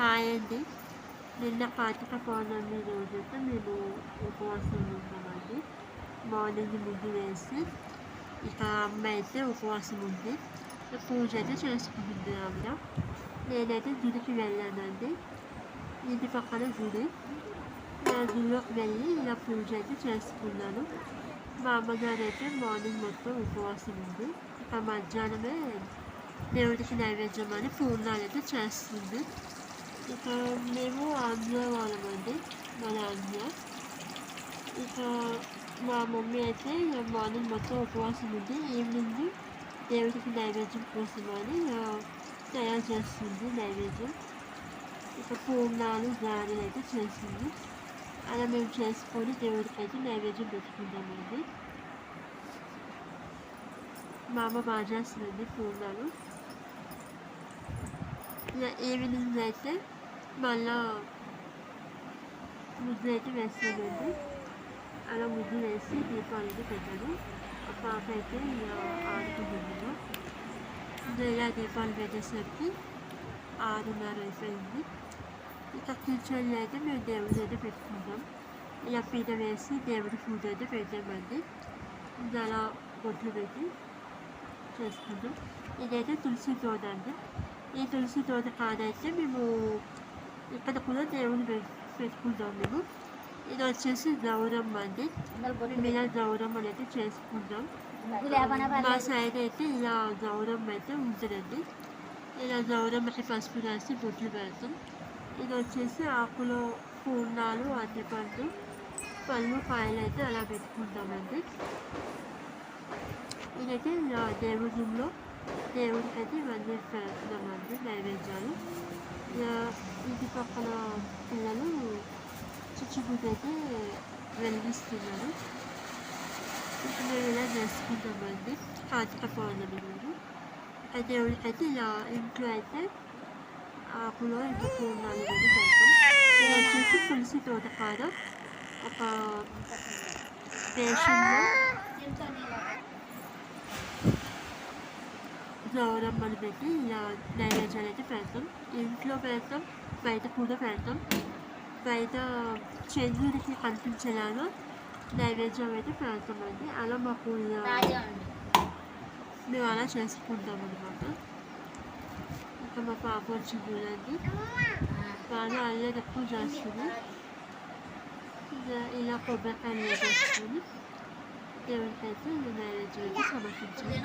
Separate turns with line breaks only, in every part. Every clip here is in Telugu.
హాయ్ అండి నిన్న కార్తీక పౌర్ణమి రోజైతే మేము ఉపవాసం ఉంటామండి మార్నింగ్ ముగ్గు వేసి ఇక అమ్మ అయితే ఉపవాసం ఉంది. పూజ అయితే చేసుకుంటుంది ఆవిడ. నేనైతే గుడికి వెళ్ళానండి. ఇంటి పక్కన గుడి. నా గుడిలోకి వెళ్ళి ఇలా పూజ అయితే చేసుకున్నాను. మా అమ్మగారు అయితే మార్నింగ్ మొత్తం ఉపవాసం ఉంది. ఇక మధ్యాహ్నమే దేవుడికి నైవేద్యం అని పూర్ణాలు అయితే చేస్తుంది. ఇక మేము ఆంధ్ర వాళ్ళమండి. మన ఆంధ్ర ఇక మా మమ్మీ అయితే మార్నింగ్ మొత్తం ఉపవాసం ఉంది. ఈవినింగ్ దేవుడికి నైవేద్యం కోసం అని తయారు చేస్తుంది నైవేద్యం. ఇక పూర్ణాలు గారెలు అయితే చేసింది అలా మేము చేసుకొని దేవుడికి అయితే నైవేద్యం పెట్టుకుంటామండి. మా అమ్మ బాగా చేస్తుందండి పూర్ణాలు. ఈవినింగ్ అయితే మళ్ళా ముద్దు అయితే వేస్తానండి అలా ముద్దు వేసి దీపావళికి అయితే పెట్టాను ఆ పాప అయితే ఆడుకుంటున్నాను ఇలా దీపాలు పెట్టేసరికి ఆరున్నర అయిపోయింది ఇక కిచెన్లో అయితే మేము దేవుడి అయితే పెట్టుకుంటాం ఇలా పీట వేసి దేవుడి పూజ అయితే పెట్టామండి ఇంకా అలా బొట్లు పెట్టి చేసుకుంటాం ఇదైతే తులసి తోట అండి ఈ తులసి తోట కాదైతే మేము ఇక్కడ కూడా దేవుని పెట్టుకుంటాం మేము ఇది వచ్చేసి గౌరమ్మ అండి ఇలా గౌరమ్మ అనేది చేసుకుంటాం మా సైడ్ అయితే ఇలా గౌరమ్మ అయితే ఉంటుందండి ఇలా గౌరమ్మకి పసుపు రాసి బొట్లు పెడతాం ఇది వచ్చేసి ఆకులో పూర్ణాలు అరటిపండు పళ్ళు కాయలు అయితే అలా పెట్టుకుంటామండి ఇదైతే దేవుడి రూమ్లో దేవుడికి అయితే ఇవన్నీ పెడుతున్నామండి నైవేద్యాలు ఇంటి పక్కన పిల్లలు చుచ్చుబుడ్డి అయితే వెలిగిస్తున్నారు ఇప్పుడు మేము ఇలా చేసుకుంటామండి కార్తీక పౌర్ణమి రోజు అయితే అయితే ఇలా ఇంట్లో అయితే ఆకులో ఇంకా పూర్ణాలు అనేది పెడతాం. వచ్చేసి తులసి తోటకాడ ఒక దేశంలో గౌరమ్మని పెట్టి ఇలా నైవేద్యాలు అయితే పెడతాం. ఇంట్లో పెడతాం బయట కూడా పెడతాం. బయట చంద్రుడికి కనిపించేలాగా నైవేద్యం అయితే పెడతామండి. అలా మాకు మేము అలా చేసుకుంటాం అనమాట ఇంకా మా పాప వచ్చి చూడండి. బాగా అల్లరి ఎక్కువ చేస్తుంది. ఇలా కొబ్బరికాయలు వేసేసుకొని దేవుడికైతే నైవేద్యం అయితే సమర్పించాలి.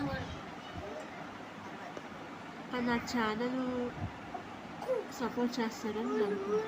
నా ఛానల్ సపోర్ట్ చేస్తారని అనుకుంటున్నాను